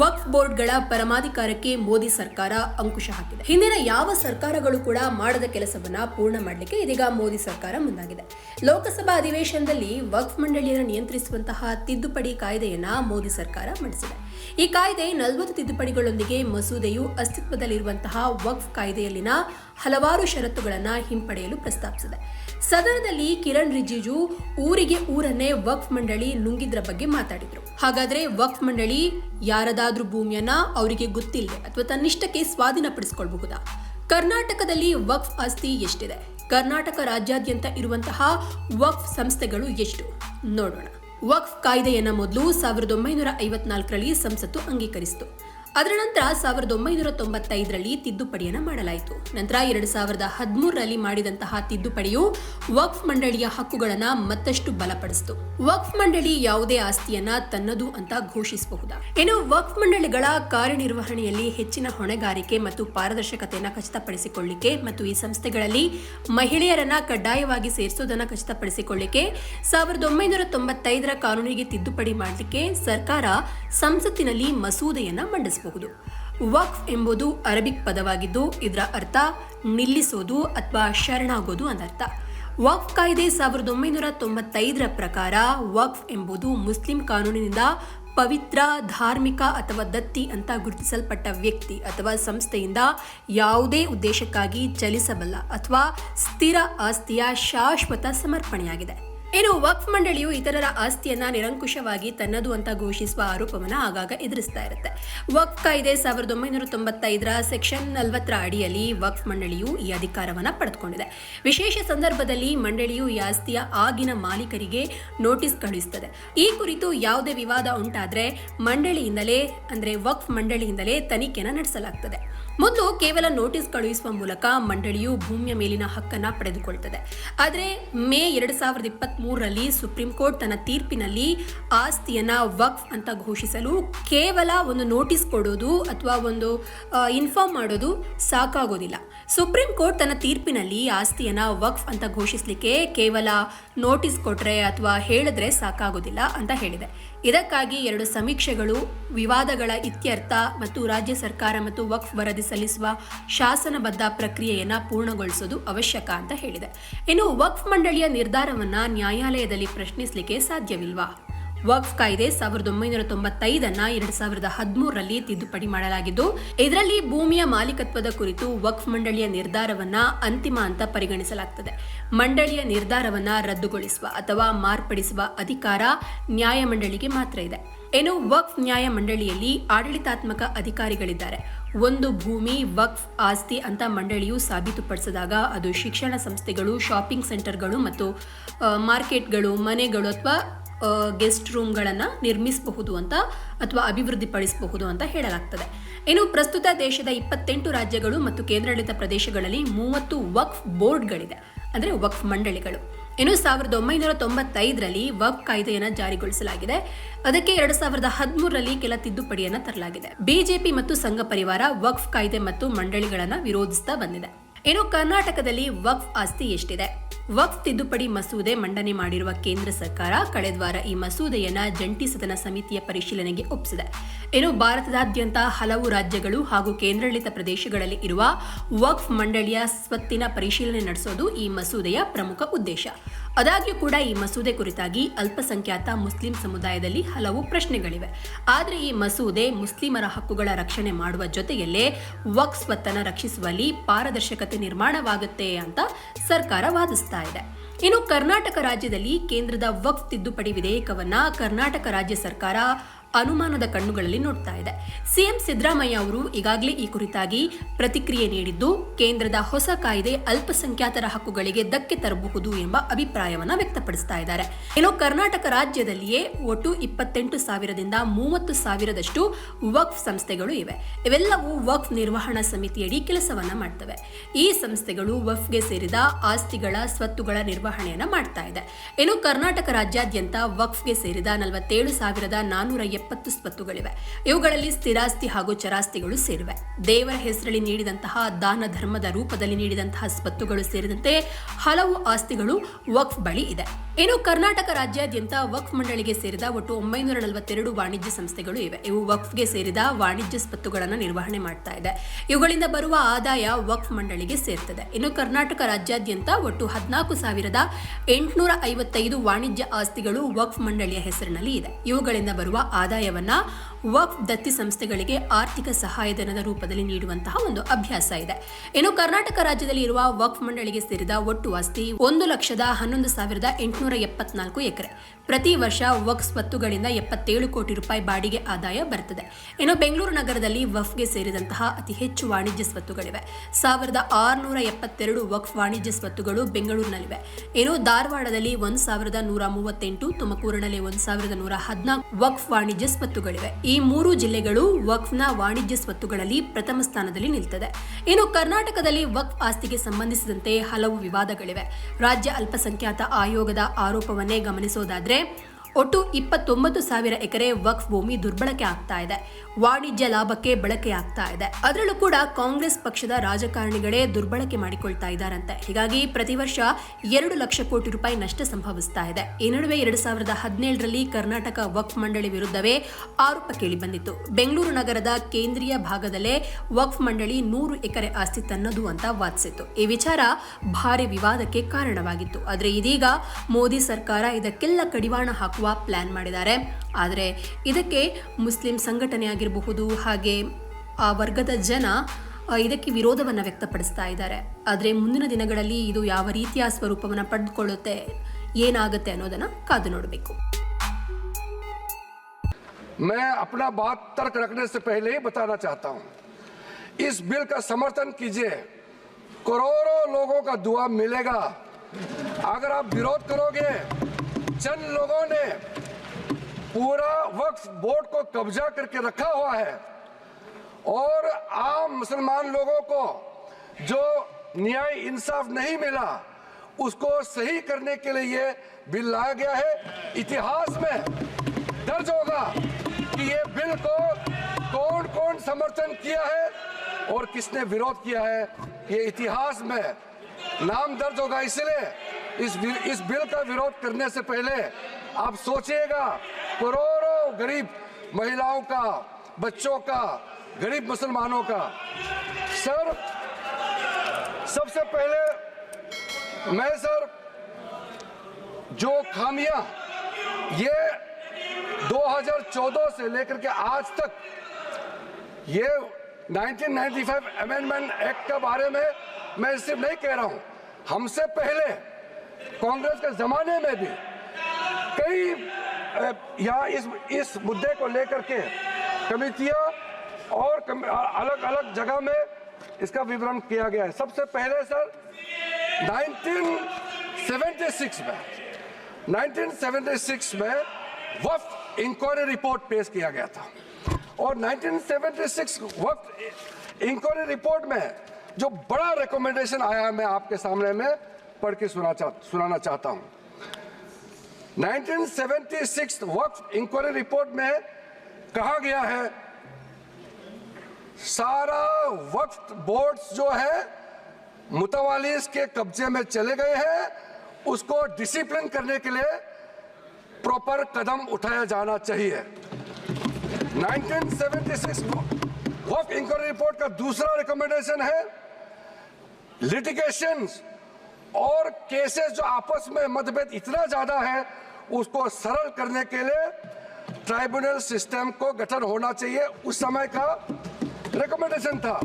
ವಕ್ಫ್ ಬೋರ್ಡ್ಗಳ ಪರಮಾಧಿಕಾರಕ್ಕೆ ಮೋದಿ ಸರ್ಕಾರ ಅಂಕುಶ ಹಾಕಿದೆ. ಹಿಂದಿನ ಯಾವ ಸರ್ಕಾರಗಳು ಕೂಡ ಮಾಡದ ಕೆಲಸವನ್ನ ಪೂರ್ಣ ಮಾಡಲಿಕ್ಕೆ ಇದೀಗ ಮೋದಿ ಸರ್ಕಾರ ಮುಂದಾಗಿದೆ. ಲೋಕಸಭಾ ಅಧಿವೇಶನದಲ್ಲಿ ವಕ್ಫ್ ಮಂಡಳಿಯನ್ನು ನಿಯಂತ್ರಿಸುವಂತಹ ತಿದ್ದುಪಡಿ ಕಾಯ್ದೆಯನ್ನ ಮೋದಿ ಸರ್ಕಾರ ಮಂಡಿಸಿದೆ. ಈ ಕಾಯ್ದೆ ನಲವತ್ತು ತಿದ್ದುಪಡಿಗಳೊಂದಿಗೆ ಮಸೂದೆಯು ಅಸ್ತಿತ್ವದಲ್ಲಿರುವಂತಹ ವಕ್ಫ್ ಕಾಯ್ದೆಯಲ್ಲಿನ ಹಲವಾರು ಷರತ್ತುಗಳನ್ನು ಹಿಂಪಡೆಯಲು ಪ್ರಸ್ತಾಪಿಸಿದೆ. ಸದನದಲ್ಲಿ ಕಿರಣ್ ರಿಜಿಜು ಊರಿಗೆ ಊರನ್ನೇ ವಕ್ಫ್ ಮಂಡಳಿ ನುಂಗಿದ್ರ ಬಗ್ಗೆ ಮಾತಾಡಿದ್ರು. ಹಾಗಾದ್ರೆ ವಕ್ಫ್ ಮಂಡಳಿ ಯಾರದಾದ್ರೂ ಭೂಮಿಯನ್ನ ಅವರಿಗೆ ಗೊತ್ತಿಲ್ಲದೆ ಅಥವಾ ತನ್ನಿಷ್ಟಕ್ಕೆ ಸ್ವಾಧೀನಪಡಿಸಿಕೊಳ್ಬಹುದಾ? ಕರ್ನಾಟಕದಲ್ಲಿ ವಕ್ಫ್ ಆಸ್ತಿ ಎಷ್ಟಿದೆ? ಕರ್ನಾಟಕ ರಾಜ್ಯಾದ್ಯಂತ ಇರುವಂತಹ ವಕ್ಫ್ ಸಂಸ್ಥೆಗಳು ಎಷ್ಟು? ನೋಡೋಣ. ವಕ್ಫ್ ಕಾಯ್ದೆಯನ್ನ ಮೊದಲು ಸಾವಿರದ ಒಂಬೈನೂರ ಐವತ್ನಾಲ್ಕರಲ್ಲಿ ಸಂಸತ್ತು ಅಂಗೀಕರಿಸಿತು. ಅದರ ನಂತರ ಸಾವಿರದ ಒಂಬೈನೂರ ತೊಂಬತ್ತೈದರಲ್ಲಿ ತಿದ್ದುಪಡಿಯನ್ನು ಮಾಡಲಾಯಿತು. ನಂತರ ಎರಡು ಸಾವಿರದ ಹದಿಮೂರರಲ್ಲಿ ಮಾಡಿದಂತಹ ತಿದ್ದುಪಡಿಯು ವಕ್ಫ್ ಮಂಡಳಿಯ ಹಕ್ಕುಗಳನ್ನ ಮತ್ತಷ್ಟು ಬಲಪಡಿಸಿತು. ವಕ್ಫ್ ಮಂಡಳಿ ಯಾವುದೇ ಆಸ್ತಿಯನ್ನ ತನ್ನದು ಅಂತ ಘೋಷಿಸಬಹುದಾ? ಇನ್ನು ವಕ್ಫ್ ಮಂಡಳಿಗಳ ಕಾರ್ಯನಿರ್ವಹಣೆಯಲ್ಲಿ ಹೆಚ್ಚಿನ ಹೊಣೆಗಾರಿಕೆ ಮತ್ತು ಪಾರದರ್ಶಕತೆಯನ್ನು ಖಚಿತಪಡಿಸಿಕೊಳ್ಳಿಕ್ಕೆ ಮತ್ತು ಈ ಸಂಸ್ಥೆಗಳಲ್ಲಿ ಮಹಿಳೆಯರನ್ನ ಕಡ್ಡಾಯವಾಗಿ ಸೇರಿಸುವುದನ್ನು ಖಚಿತಪಡಿಸಿಕೊಳ್ಳಿಕ್ಕೆ ಸಾವಿರದ ಒಂಬೈನೂರ ತೊಂಬತ್ತೈದರ ಕಾನೂನಿಗೆ ತಿದ್ದುಪಡಿ ಮಾಡಲಿಕ್ಕೆ ಸರ್ಕಾರ ಸಂಸತ್ತಿನಲ್ಲಿ ಮಸೂದೆಯನ್ನ ಮಂಡಿಸಬಹುದು ವಕ್ಫ್ ಎಂಬುದು ಅರಬಿಕ್ ಪದವಾಗಿದ್ದು, ಇದರ ಅರ್ಥ ನಿಲ್ಲಿಸೋದು ಅಥವಾ ಶರಣಾಗೋದು ಅಂದರ್ಥ ವಕ್ಫ್ ಕಾಯ್ದೆ ಸಾವಿರದ ಒಂಬೈನೂರ ತೊಂಬತ್ತೈದರ ಪ್ರಕಾರ ವಕ್ಫ್ ಎಂಬುದು ಮುಸ್ಲಿಂ ಕಾನೂನಿನಿಂದ ಪವಿತ್ರ, ಧಾರ್ಮಿಕ ಅಥವಾ ದತ್ತಿ ಅಂತ ಗುರುತಿಸಲ್ಪಟ್ಟ ವ್ಯಕ್ತಿ ಅಥವಾ ಸಂಸ್ಥೆಯಿಂದ ಯಾವುದೇ ಉದ್ದೇಶಕ್ಕಾಗಿ ಚಲಿಸಬಲ್ಲ ಅಥವಾ ಸ್ಥಿರ ಆಸ್ತಿಯ ಶಾಶ್ವತ ಸಮರ್ಪಣೆಯಾಗಿದೆ. ಇನ್ನು ವಕ್ಫ್ ಮಂಡಳಿಯು ಇತರರ ಆಸ್ತಿಯನ್ನ ನಿರಂಕುಶವಾಗಿ ತನ್ನದು ಅಂತ ಘೋಷಿಸುವ ಆರೋಪವನ್ನು ಆಗಾಗ ಎದುರಿಸ್ತಾ ಇರುತ್ತೆ. ವಕ್ಫ್ ಕಾಯ್ದೆ ಸಾವಿರದ ಒಂಬೈನೂರ ತೊಂಬತ್ತೈದರ ಸೆಕ್ಷನ್ ನಲವತ್ತರ ಅಡಿಯಲ್ಲಿ ವಕ್ಫ್ ಮಂಡಳಿಯು ಈ ಅಧಿಕಾರವನ್ನು ಪಡೆದುಕೊಂಡಿದೆ. ವಿಶೇಷ ಸಂದರ್ಭದಲ್ಲಿ ಮಂಡಳಿಯು ಈ ಆಸ್ತಿಯ ಆಗಿನ ಮಾಲೀಕರಿಗೆ ನೋಟಿಸ್ ಕಳುಹಿಸುತ್ತದೆ. ಈ ಕುರಿತು ಯಾವುದೇ ವಿವಾದ ಉಂಟಾದರೆ ಮಂಡಳಿಯಿಂದಲೇ, ಅಂದರೆ ವಕ್ಫ್ ಮಂಡಳಿಯಿಂದಲೇ ತನಿಖೆನ ನಡೆಸಲಾಗ್ತದೆ. ಮೊದಲು ಕೇವಲ ನೋಟಿಸ್ ಕಳುಹಿಸುವ ಮೂಲಕ ಮಂಡಳಿಯು ಭೂಮಿಯ ಮೇಲಿನ ಹಕ್ಕನ್ನು ಪಡೆದುಕೊಳ್ತದೆ. ಆದರೆ ಮೇ ಎರಡು ಸಾವಿರದ ಇಪ್ಪತ್ತ್ ಮೂರರಲ್ಲಿ ಸುಪ್ರೀಂ ಕೋರ್ಟ್ ತನ್ನ ತೀರ್ಪಿನಲ್ಲಿ ಆಸ್ತಿಯನ್ನ ವಕ್ಫ್ ಅಂತ ಘೋಷಿಸಲು ಕೇವಲ ಒಂದು ನೋಟಿಸ್ ಕೊಡೋದು ಅಥವಾ ಒಂದು ಇನ್ಫಾರ್ಮ್ ಮಾಡೋದು ಸಾಕಾಗೋದಿಲ್ಲ. ಸುಪ್ರೀಂ ಕೋರ್ಟ್ ತನ್ನ ತೀರ್ಪಿನಲ್ಲಿ ಆಸ್ತಿಯನ್ನ ವಕ್ಫ್ ಅಂತ ಘೋಷಿಸಲಿಕ್ಕೆ ಕೇವಲ ನೋಟಿಸ್ ಕೊಟ್ಟರೆ ಅಥವಾ ಹೇಳಿದ್ರೆ ಸಾಕಾಗೋದಿಲ್ಲ ಅಂತ ಹೇಳಿದೆ. ಇದಕ್ಕಾಗಿ ಎರಡು ಸಮೀಕ್ಷೆಗಳು, ವಿವಾದಗಳ ಇತ್ಯರ್ಥ ಮತ್ತು ರಾಜ್ಯ ಸರ್ಕಾರ ಮತ್ತು ವಕ್ಫ್ ವರದಿ ಸಲ್ಲಿಸುವ ಶಾಸನಬದ್ಧ ಪ್ರಕ್ರಿಯೆಯನ್ನು ಪೂರ್ಣಗೊಳಿಸೋದು ಅವಶ್ಯಕ ಅಂತ ಹೇಳಿದೆ. ಇನ್ನು ವಕ್ಫ್ ಮಂಡಳಿಯ ನಿರ್ಧಾರವನ್ನು ನ್ಯಾಯಾಲಯದಲ್ಲಿ ಪ್ರಶ್ನಿಸಲಿಕ್ಕೆ ಸಾಧ್ಯವಿಲ್ವಾ? ವಕ್ಫ್ ಕಾಯ್ದೆ ಸಾವಿರದ ಒಂಬೈನೂರ ತೊಂಬತ್ತೈದನ್ನ ಎರಡ್ ಸಾವಿರದ ಹದಿಮೂರರಲ್ಲಿ ತಿದ್ದುಪಡಿ ಮಾಡಲಾಗಿದ್ದು, ಇದರಲ್ಲಿ ಭೂಮಿಯ ಮಾಲೀಕತ್ವದ ಕುರಿತು ವಕ್ಫ್ ಮಂಡಳಿಯ ನಿರ್ಧಾರವನ್ನ ಅಂತಿಮ ಅಂತ ಪರಿಗಣಿಸಲಾಗ್ತದೆ. ಮಂಡಳಿಯ ನಿರ್ಧಾರವನ್ನ ರದ್ದುಗೊಳಿಸುವ ಅಥವಾ ಮಾರ್ಪಡಿಸುವ ಅಧಿಕಾರ ನ್ಯಾಯಮಂಡಳಿಗೆ ಮಾತ್ರ ಇದೆ. ಏನು, ವಕ್ಫ್ ನ್ಯಾಯ ಮಂಡಳಿಯಲ್ಲಿ ಆಡಳಿತಾತ್ಮಕ ಅಧಿಕಾರಿಗಳಿದ್ದಾರೆ. ಒಂದು ಭೂಮಿ, ವಕ್ಫ್ ಆಸ್ತಿ ಅಂತ ಮಂಡಳಿಯು ಸಾಬೀತುಪಡಿಸಿದಾಗ ಅದು ಶಿಕ್ಷಣ ಸಂಸ್ಥೆಗಳು, ಶಾಪಿಂಗ್ ಸೆಂಟರ್ಗಳು ಮತ್ತು ಮಾರ್ಕೆಟ್ಗಳು, ಮನೆಗಳು ಅಥವಾ ಗೆಸ್ಟ್ ರೂಮ್ಗಳನ್ನು ನಿರ್ಮಿಸಬಹುದು ಅಂತ ಅಥವಾ ಅಭಿವೃದ್ಧಿಪಡಿಸಬಹುದು ಅಂತ ಹೇಳಲಾಗ್ತದೆ. ಇನ್ನು ಪ್ರಸ್ತುತ ದೇಶದ ಇಪ್ಪತ್ತೆಂಟು ರಾಜ್ಯಗಳು ಮತ್ತು ಕೇಂದ್ರಾಡಳಿತ ಪ್ರದೇಶಗಳಲ್ಲಿ ಮೂವತ್ತು ವಕ್ಫ್ ಬೋರ್ಡ್ಗಳಿದೆ, ಅಂದರೆ ವಕ್ಫ್ ಮಂಡಳಿಗಳು. ಇನ್ನು ಸಾವಿರದ ಒಂಬೈನೂರ ತೊಂಬತ್ತೈದರಲ್ಲಿ ವಕ್ಫ್ ಕಾಯ್ದೆಯನ್ನು ಜಾರಿಗೊಳಿಸಲಾಗಿದೆ. ಅದಕ್ಕೆ ಎರಡು ಸಾವಿರದ ಹದಿಮೂರರಲ್ಲಿ ಕೆಲ ತಿದ್ದುಪಡಿಯನ್ನು ತರಲಾಗಿದೆ. ಬಿಜೆಪಿ ಮತ್ತು ಸಂಘ ಪರಿವಾರ ವಕ್ಫ್ ಕಾಯ್ದೆ ಮತ್ತು ಮಂಡಳಿಗಳನ್ನು ವಿರೋಧಿಸ್ತಾ ಬಂದಿದೆ. ಇನ್ನು ಕರ್ನಾಟಕದಲ್ಲಿ ವಕ್ಫ್ ಆಸ್ತಿ ಎಷ್ಟಿದೆ? ವಕ್ಫ್ ತಿದ್ದುಪಡಿ ಮಸೂದೆ ಮಂಡನೆ ಮಾಡಿರುವ ಕೇಂದ್ರ ಸರ್ಕಾರ ಕಳೆದ ವಾರ ಈ ಮಸೂದೆಯನ್ನ ಜಂಟಿ ಸದನ ಸಮಿತಿಯ ಪರಿಶೀಲನೆಗೆ ಒಪ್ಪಿಸಿದೆ. ಇನ್ನು ಭಾರತದಾದ್ಯಂತ ಹಲವು ರಾಜ್ಯಗಳು ಹಾಗೂ ಕೇಂದ್ರಾಡಳಿತ ಪ್ರದೇಶಗಳಲ್ಲಿ ಇರುವ ವಕ್ಫ್ ಮಂಡಳಿಯ ಸ್ವತ್ತಿನ ಪರಿಶೀಲನೆ ನಡೆಸೋದು ಈ ಮಸೂದೆಯ ಪ್ರಮುಖ ಉದ್ದೇಶ. ಆದಾಗ್ಯೂ ಕೂಡ ಈ ಮಸೂದೆ ಕುರಿತಾಗಿ ಅಲ್ಪಸಂಖ್ಯಾತ ಮುಸ್ಲಿಂ ಸಮುದಾಯದಲ್ಲಿ ಹಲವು ಪ್ರಶ್ನೆಗಳಿವೆ. ಆದರೆ ಈ ಮಸೂದೆ ಮುಸ್ಲಿಮರ ಹಕ್ಕುಗಳ ರಕ್ಷಣೆ ಮಾಡುವ ಜೊತೆಯಲ್ಲೇ ವಕ್ಫ್ ಸ್ವತ್ತನ್ನು ರಕ್ಷಿಸುವಲ್ಲಿ ಪಾರದರ್ಶಕತೆ ನಿರ್ಮಾಣವಾಗುತ್ತೆ ಅಂತ ಸರ್ಕಾರ ವಾದಿಸ್ತಾ ಇದೆ. ಇನ್ನು ಕರ್ನಾಟಕ ರಾಜ್ಯದಲ್ಲಿ ಕೇಂದ್ರದ ವಕ್ಫ್ ತಿದ್ದುಪಡಿ ವಿಧೇಯಕವನ್ನ ಕರ್ನಾಟಕ ರಾಜ್ಯ ಸರ್ಕಾರ ಅನುಮಾನದ ಕಣ್ಣುಗಳಲ್ಲಿ ನೋಡ್ತಾ ಇದೆ. ಸಿಎಂ ಸಿದ್ದರಾಮಯ್ಯ ಅವರು ಈಗಾಗಲೇ ಈ ಕುರಿತಾಗಿ ಪ್ರತಿಕ್ರಿಯೆ ನೀಡಿದ್ದು, ಕೇಂದ್ರದ ಹೊಸ ಕಾಯ್ದೆ ಅಲ್ಪಸಂಖ್ಯಾತರ ಹಕ್ಕುಗಳಿಗೆ ಧಕ್ಕೆ ತರಬಹುದು ಎಂಬ ಅಭಿಪ್ರಾಯವನ್ನ ವ್ಯಕ್ತಪಡಿಸ್ತಾ ಇದ್ದಾರೆ. ಇನ್ನು ಕರ್ನಾಟಕ ರಾಜ್ಯದಲ್ಲಿಯೇ ಒಟ್ಟು ಇಪ್ಪತ್ತೆಂಟು ಸಾವಿರದಿಂದ ಮೂವತ್ತು ಸಾವಿರದಷ್ಟು ವಕ್ಫ್ ಸಂಸ್ಥೆಗಳು ಇವೆ. ಇವೆಲ್ಲವೂ ವಕ್ಫ್ ನಿರ್ವಹಣಾ ಸಮಿತಿಯಡಿ ಕೆಲಸವನ್ನ ಮಾಡ್ತವೆ. ಈ ಸಂಸ್ಥೆಗಳು ವಕ್ಫ್ಗೆ ಸೇರಿದ ಆಸ್ತಿಗಳ ಸ್ವತ್ತುಗಳ ನಿರ್ವಹಣೆಯನ್ನ ಮಾಡ್ತಾ ಇದೆ. ಇನ್ನು ಕರ್ನಾಟಕ ರಾಜ್ಯಾದ್ಯಂತ ವಕ್ಫ್ಗೆ ಸೇರಿದ ನಲವತ್ತೇಳು ಸಾವಿರದ ನಾನೂರ ಎಪ್ಪತ್ತು ಸ್ವತ್ತುಗಳಿವೆ ಇವುಗಳಲ್ಲಿ ಸ್ಥಿರಾಸ್ತಿ ಹಾಗೂ ಚರಾಸ್ತಿಗಳು ಸೇರಿವೆ. ದೇವರ ಹೆಸರಲ್ಲಿ ನೀಡಿದಂತಹ ದಾನ ಧರ್ಮದ ರೂಪದಲ್ಲಿ ನೀಡಿದಂತಹ ಸ್ವತ್ತುಗಳು ಸೇರಿದಂತೆ ಹಲವು ಆಸ್ತಿಗಳು ವಕ್ಫ್ ಬಳಿ ಇದೆ. ಇನ್ನು ಕರ್ನಾಟಕ ರಾಜ್ಯಾದ್ಯಂತ ವಕ್ಫ್ ಮಂಡಳಿಗೆ ಸೇರಿದ ಒಟ್ಟು ಒಂಬೈನೂರ ನಲವತ್ತೆರಡು ವಾಣಿಜ್ಯ ಸಂಸ್ಥೆಗಳು ಇವೆ. ಇವು ವಕ್ಫ್ಗೆ ಸೇರಿದ ವಾಣಿಜ್ಯ ಸ್ವತ್ತುಗಳನ್ನು ನಿರ್ವಹಣೆ ಮಾಡ್ತಾ ಇದೆ. ಇವುಗಳಿಂದ ಬರುವ ಆದಾಯ ವಕ್ಫ್ ಮಂಡಳಿಗೆ ಸೇರ್ತದೆ. ಇನ್ನು ಕರ್ನಾಟಕ ರಾಜ್ಯಾದ್ಯಂತ ಒಟ್ಟು ಹದಿನಾಲ್ಕು ಸಾವಿರದ ಎಂಟುನೂರ ಐವತ್ತೈದು ವಾಣಿಜ್ಯ ಆಸ್ತಿಗಳು ವಕ್ಫ್ ಮಂಡಳಿಯ ಹೆಸರಿನಲ್ಲಿ ಇದೆ. ಇವುಗಳಿಂದ ಬರುವ ಆದಾಯವನ್ನ ವಕ್ಫ್ ದತ್ತಿ ಸಂಸ್ಥೆಗಳಿಗೆ ಆರ್ಥಿಕ ಸಹಾಯಧನದ ರೂಪದಲ್ಲಿ ನೀಡುವಂತಹ ಒಂದು ಅಭ್ಯಾಸ ಇದೆ. ಇನ್ನು ಕರ್ನಾಟಕ ರಾಜ್ಯದಲ್ಲಿ ಇರುವ ವಕ್ಫ್ ಮಂಡಳಿಗೆ ಸೇರಿದ ಒಟ್ಟು ಆಸ್ತಿ ಒಂದು ಲಕ್ಷದ ಹನ್ನೊಂದು ಸಾವಿರದ ಎಂಟುನೂರ ಎಪ್ಪತ್ನಾಲ್ಕು ಎಕರೆ. ಪ್ರತಿ ವರ್ಷ ವಕ್ಫ್ ಸ್ವತ್ತುಗಳಿಂದ ಎಪ್ಪತ್ತೇಳು ಕೋಟಿ ರೂಪಾಯಿ ಬಾಡಿಗೆ ಆದಾಯ ಬರ್ತದೆ. ಇನ್ನು ಬೆಂಗಳೂರು ನಗರದಲ್ಲಿ ವಫ್ಗೆ ಸೇರಿದಂತಹ ಅತಿ ಹೆಚ್ಚು ವಾಣಿಜ್ಯ ಸ್ವತ್ತುಗಳಿವೆ. ಸಾವಿರದ ಆರುನೂರ ಎಪ್ಪತ್ತೆರಡು ವಕ್ಫ್ ವಾಣಿಜ್ಯ ಸ್ವತ್ತುಗಳು ಬೆಂಗಳೂರಿನಲ್ಲಿವೆ. ಇನ್ನು ಧಾರವಾಡದಲ್ಲಿ ಒಂದು ಸಾವಿರದ ನೂರ ಮೂವತ್ತೆಂಟು, ತುಮಕೂರಿನಲ್ಲಿ ಒಂದು ಸಾವಿರದ ನೂರ ಹದಿನಾಲ್ಕು ವಕ್ಫ್ ವಾಣಿಜ್ಯ ಸ್ವತ್ತುಗಳಿವೆ. ಈ ಮೂರು ಜಿಲ್ಲೆಗಳು ವಕ್ಫ್ನ ವಾಣಿಜ್ಯ ಸ್ವತ್ತುಗಳಲ್ಲಿ ಪ್ರಥಮ ಸ್ಥಾನದಲ್ಲಿ ನಿಲ್ತದೆ. ಇನ್ನು ಕರ್ನಾಟಕದಲ್ಲಿ ವಕ್ಫ್ ಆಸ್ತಿಗೆ ಸಂಬಂಧಿಸಿದಂತೆ ಹಲವು ವಿವಾದಗಳಿವೆ. ರಾಜ್ಯ ಅಲ್ಪಸಂಖ್ಯಾತ ಆಯೋಗದ ಆರೋಪವನ್ನೇ ಗಮನಿಸೋದಾದ್ರೆ, ಒಟ್ಟು ಇಪ್ಪತ್ತೊಂಬತ್ತು ಸಾವಿರ ಎಕರೆ ವಕ್ಫ್ ಭೂಮಿ ದುರ್ಬಳಕೆ ಆಗ್ತಾ ಇದೆ. ವಾಣಿಜ್ಯ ಲಾಭಕ್ಕೆ ಬಳಕೆಯಾಗ್ತಾ ಇದೆ. ಅದರಲ್ಲೂ ಕೂಡ ಕಾಂಗ್ರೆಸ್ ಪಕ್ಷದ ರಾಜಕಾರಣಿಗಳೇ ದುರ್ಬಳಕೆ ಮಾಡಿಕೊಳ್ತಾ ಇದ್ದಾರಂತೆ. ಹೀಗಾಗಿ ಪ್ರತಿ ವರ್ಷ ಎರಡು ಲಕ್ಷ ಕೋಟಿ ರೂಪಾಯಿ ನಷ್ಟ ಸಂಭವಿಸ್ತಾ ಇದೆ. ಈ ನಡುವೆ ಎರಡು ಸಾವಿರದ ಹದಿನೇಳರಲ್ಲಿ ಕರ್ನಾಟಕ ವಕ್ಫ್ ಮಂಡಳಿ ವಿರುದ್ಧವೇ ಆರೋಪ ಕೇಳಿಬಂದಿತ್ತು. ಬೆಂಗಳೂರು ನಗರದ ಕೇಂದ್ರೀಯ ಭಾಗದಲ್ಲೇ ವಕ್ಫ್ ಮಂಡಳಿ ನೂರು ಎಕರೆ ಆಸ್ತಿ ತನ್ನದು ಅಂತ ವಾದಿಸಿತ್ತು. ಈ ವಿಚಾರ ಭಾರಿ ವಿವಾದಕ್ಕೆ ಕಾರಣವಾಗಿತ್ತು. ಆದರೆ ಇದೀಗ ಮೋದಿ ಸರ್ಕಾರ ಇದಕ್ಕೆಲ್ಲ ಕಡಿವಾಣ ಹಾಕುವ ಪ್ಲಾನ್ ಮಾಡಿದ್ದಾರೆ. ಆದರೆ ಇದಕ್ಕೆ ಮುಸ್ಲಿಂ ಸಂಘಟನೆ ಆಗಿರಬಹುದು ಹಾಗೆ ಆ ವರ್ಗದ ಜನ ಆ, ಇದಕ್ಕೆ ವಿರೋಧವನ್ನು ವ್ಯಕ್ತಪಡಿಸ್ತಾ ಇದ್ದಾರೆ ಆದರೆ ಮುಂದಿನ ದಿನಗಳಲ್ಲಿ ಇದು ಯಾವ ರೀತಿಯ ಸ್ವರೂಪವನ್ನು ಪಡೆದುಕೊಳ್ಳುತ್ತೆ ಏನಾಗುತ್ತೆ ಅನ್ನೋದನ್ನು ಕಾದು ನೋಡಬೇಕು मैं अपना बात तर्क रखने से पहले ही बताना चाहता हूं इस बिल का समर्थन कीजिए करोड़ों लोगों का दुआ मिलेगा अगर आप विरोध करोगे चंद लोगों ने पूरा वक्फ बोर्ड को कब्जा करके रखा हुआ है। और आम मुसलमान लोगों को जो न्याय इंसाफ नहीं मिला, उसको सही करने के लिए ये बिल लाया गया है। इतिहास में दर्ज होगा कि ये बिल को कौन कौन समर्थन किया है और किसने विरोध किया है, ये इतिहास में नाम दर्ज होगा। इसलिए इस इस बिल का विरोध करने से पहले आप सोचिएगा करोड़ों गरीब महिलाओं का, बच्चों का, गरीब मुसलमानों का। सर, सबसे पहले मैं, सर, जो खामियाँ, ये 2014 से लेकर के आज तक, ये 1995 अमेंडमेंट एक्ट के बारे में मैं सिर्फ़ नहीं कह रहा हूँ। हमसे पहले कांग्रेस के जमाने में भी कई यहाँ इस इस मुद्दे को लेकर के कमिटियाँ और कम, अलग अलग जगह में इसका विवरण किया गया है। सबसे पहले सर 1976 में 1976 में वफ्त इंक्वायरी रिपोर्ट पेश किया गया था। और 1976 वफ्त इंक्वायरी रिपोर्ट में जो बड़ा रिकमेंडेशन आया है मैं आपके सामने में पढ़ के सुना चाह, सुनाना चाहता हूँ। 1976 वक्फ इंक्वायरी रिपोर्ट में कहा गया है, सारा वक्फ बोर्ड्स जो है, मुतवालिस के कब्जे में चले गए हैं, उसको डिसिप्लिन करने के लिए प्रॉपर कदम उठाया जाना चाहिए। 1976 वक्फ इंक्वायरी रिपोर्ट का दूसरा रिकमेंडेशन है लिटिगेशन और केसेस जो आपस में मतभेद इतना ज़्यादा है उसको सरल करने के लिए ट्राइब्यूनल सिस्टम को गठन होना चाहिए। उस समय का रिकमेंडेशन था।